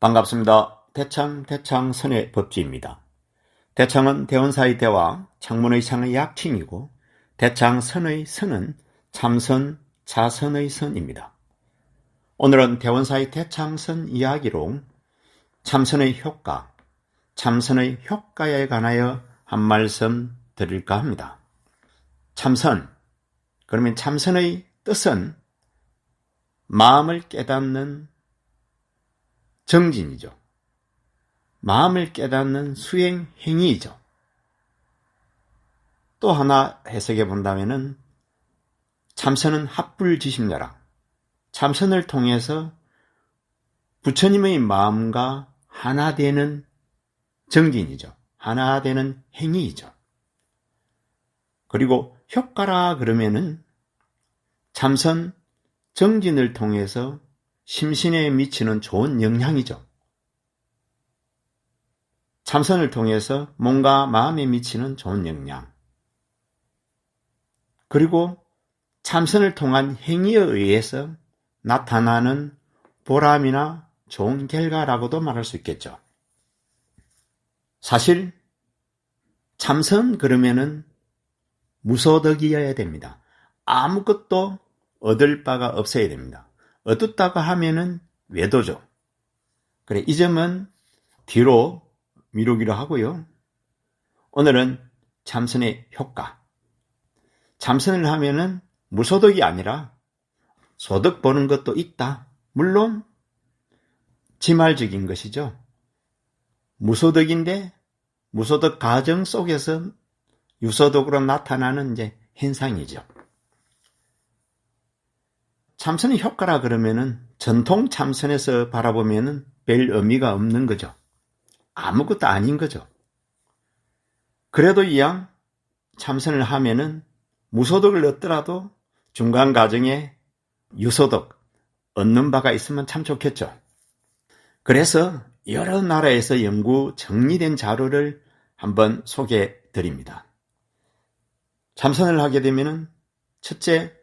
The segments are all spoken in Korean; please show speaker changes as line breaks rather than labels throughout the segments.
반갑습니다. 대창 대창 선의 법지입니다. 대창은 대원사의 대와 창문의 창의 약칭이고 대창 선의 선은 참선 자선의 선입니다. 오늘은 대원사의 대창선 이야기로 참선의 효과, 참선의 효과에 관하여 한 말씀 드릴까 합니다. 참선, 그러면 참선의 뜻은 마음을 깨닫는 정진이죠. 마음을 깨닫는 수행 행위이죠. 또 하나 해석해 본다면은 참선은 합불지심녀라. 참선을 통해서 부처님의 마음과 하나 되는 정진이죠. 하나 되는 행위이죠. 그리고 효과라 그러면은 참선 정진을 통해서 심신에 미치는 좋은 영향이죠. 참선을 통해서 몸과 마음에 미치는 좋은 영향. 그리고 참선을 통한 행위에 의해서 나타나는 보람이나 좋은 결과라고도 말할 수 있겠죠. 사실 참선 그러면은 무소득이어야 됩니다. 아무것도 얻을 바가 없어야 됩니다. 얻었다고 하면은 외도죠. 그래, 이 점은 뒤로 미루기로 하고요. 오늘은 참선의 효과. 참선을 하면은 무소득이 아니라 소득 보는 것도 있다. 물론 지말적인 것이죠. 무소득인데 무소득 가정 속에서 유소득으로 나타나는 이제 현상이죠. 참선의 효과라 그러면은 전통 참선에서 바라보면은 별 의미가 없는 거죠. 아무것도 아닌 거죠. 그래도 이왕 참선을 하면은 무소득을 얻더라도 중간 과정에 유소득 얻는 바가 있으면 참 좋겠죠. 그래서 여러 나라에서 연구 정리된 자료를 한번 소개해 드립니다. 참선을 하게 되면은 첫째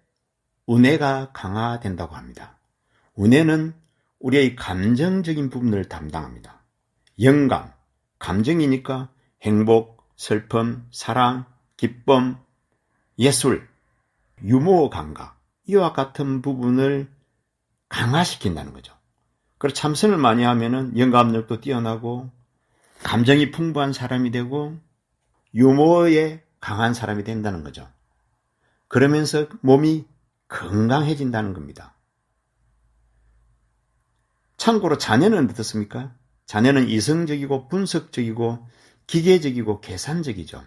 운해가 강화된다고 합니다. 운해는 우리의 감정적인 부분을 담당합니다. 영감, 감정이니까 행복, 슬픔, 사랑, 기쁨, 예술, 유머 감각, 이와 같은 부분을 강화시킨다는 거죠. 그래서 참선을 많이 하면은 영감력도 뛰어나고, 감정이 풍부한 사람이 되고, 유머에 강한 사람이 된다는 거죠. 그러면서 몸이 건강해진다는 겁니다. 참고로 자녀는 어떻습니까? 자녀는 이성적이고 분석적이고 기계적이고 계산적이죠.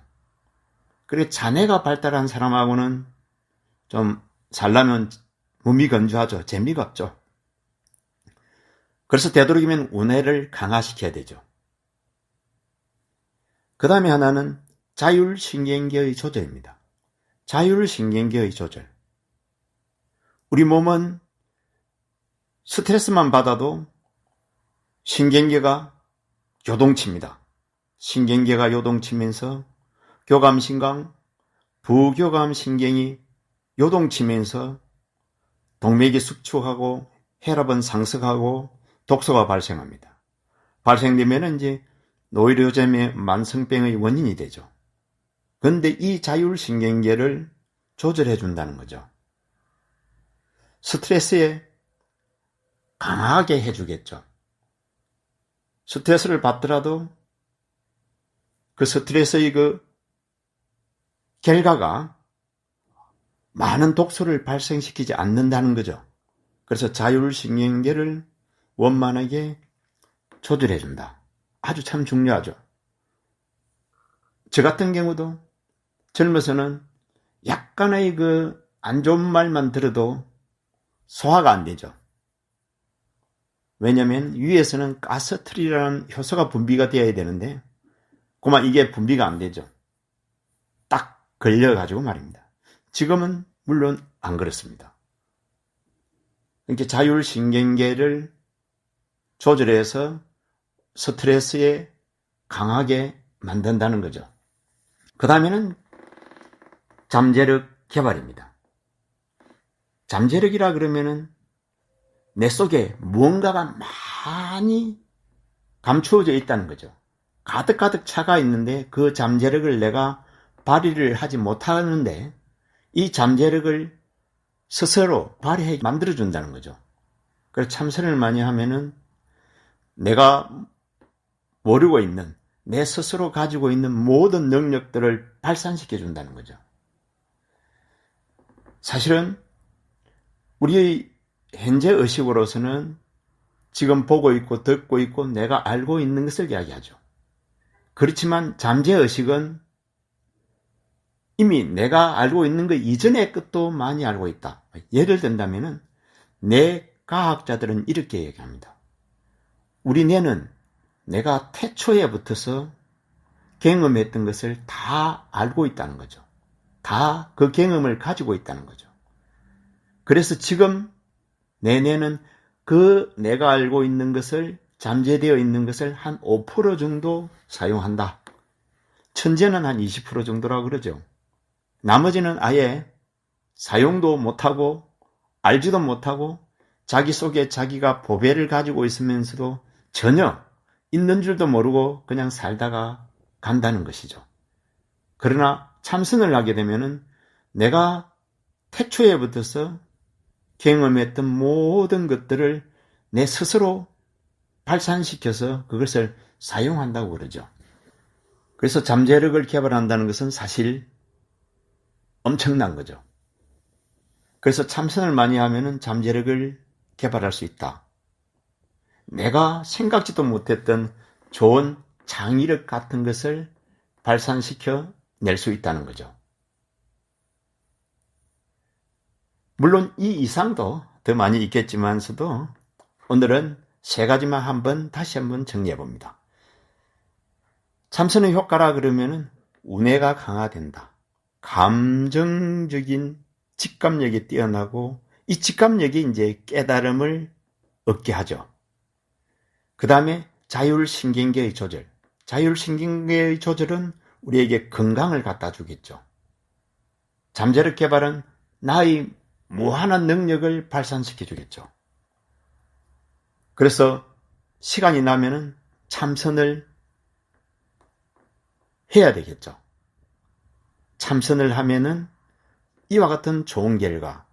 그리고 자네가 발달한 사람하고는 좀 살라면 몸이 건조하죠. 재미가 없죠. 그래서 되도록이면 운해를 강화시켜야 되죠. 그 다음에 하나는 자율신경계의 조절입니다. 자율신경계의 조절. 우리 몸은 스트레스만 받아도 신경계가 요동칩니다. 신경계가 요동치면서 교감신경, 부교감신경이 요동치면서 동맥이 숙축하고 혈압은 상승하고 독소가 발생합니다. 발생되면 이제 노이로제의 만성병의 원인이 되죠. 그런데 이 자율신경계를 조절해 준다는 거죠. 스트레스에 강하게 해주겠죠. 스트레스를 받더라도 그 스트레스의 그 결과가 많은 독소를 발생시키지 않는다는 거죠. 그래서 자율신경계를 원만하게 조절해준다. 아주 참 중요하죠. 저 같은 경우도 젊어서는 약간의 그 안 좋은 말만 들어도 소화가 안 되죠. 왜냐하면 위에서는 가스트리라는 효소가 분비가 되어야 되는데 그만 이게 분비가 안 되죠. 딱 걸려가지고 말입니다. 지금은 물론 안 그렇습니다. 이렇게 자율신경계를 조절해서 스트레스에 강하게 만든다는 거죠. 그 다음에는 잠재력 개발입니다. 잠재력이라 그러면은 내 속에 무언가가 많이 감추어져 있다는 거죠. 가득가득 차가 있는데 그 잠재력을 내가 발휘를 하지 못하는데 이 잠재력을 스스로 발휘해 만들어준다는 거죠. 그래서 참선을 많이 하면은 내가 모르고 있는 내 스스로 가지고 있는 모든 능력들을 발산시켜 준다는 거죠. 사실은 우리 현재 의식으로서는 지금 보고 있고 듣고 있고 내가 알고 있는 것을 이야기하죠. 그렇지만 잠재 의식은 이미 내가 알고 있는 것 이전의 것도 많이 알고 있다. 예를 든다면은 내 과학자들은 이렇게 얘기합니다. 우리 뇌는 내가 태초에 붙어서 경험했던 것을 다 알고 있다는 거죠. 다 그 경험을 가지고 있다는 거죠. 그래서 지금 내 뇌는 그 내가 알고 있는 것을 잠재되어 있는 것을 한 5% 정도 사용한다. 천재는 한 20% 정도라고 그러죠. 나머지는 아예 사용도 못하고 알지도 못하고 자기 속에 자기가 보배를 가지고 있으면서도 전혀 있는 줄도 모르고 그냥 살다가 간다는 것이죠. 그러나 참선을 하게 되면은 내가 태초에 붙어서 경험했던 모든 것들을 내 스스로 발산시켜서 그것을 사용한다고 그러죠. 그래서 잠재력을 개발한다는 것은 사실 엄청난 거죠. 그래서 참선을 많이 하면은 잠재력을 개발할 수 있다. 내가 생각지도 못했던 좋은 장의력 같은 것을 발산시켜 낼 수 있다는 거죠. 물론 이 이상도 더 많이 있겠지만서도 오늘은 세 가지만 한번 다시 한번 정리해 봅니다. 참선의 효과라 그러면은 운해가 강화된다. 감정적인 직감력이 뛰어나고 이 직감력이 이제 깨달음을 얻게 하죠. 그 다음에 자율신경계의 조절. 자율신경계의 조절은 우리에게 건강을 갖다 주겠죠. 잠재력 개발은 나의 무한한 능력을 발산시켜 주겠죠. 그래서 시간이 나면은 참선을 해야 되겠죠. 참선을 하면은 이와 같은 좋은 결과,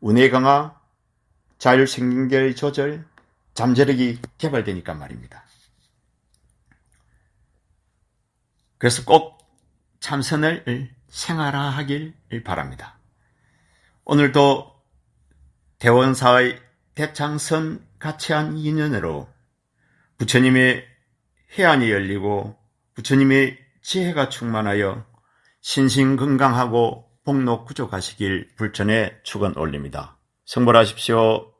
운해 강화, 자율신경계의 조절, 잠재력이 개발되니까 말입니다. 그래서 꼭 참선을 생활화하길 바랍니다. 오늘도 대원사의 대창선 가치한 인연으로 부처님의 해안이 열리고 부처님의 지혜가 충만하여 신신 건강하고 복록 구족하시길 불천에 축원 올립니다. 성불하십시오.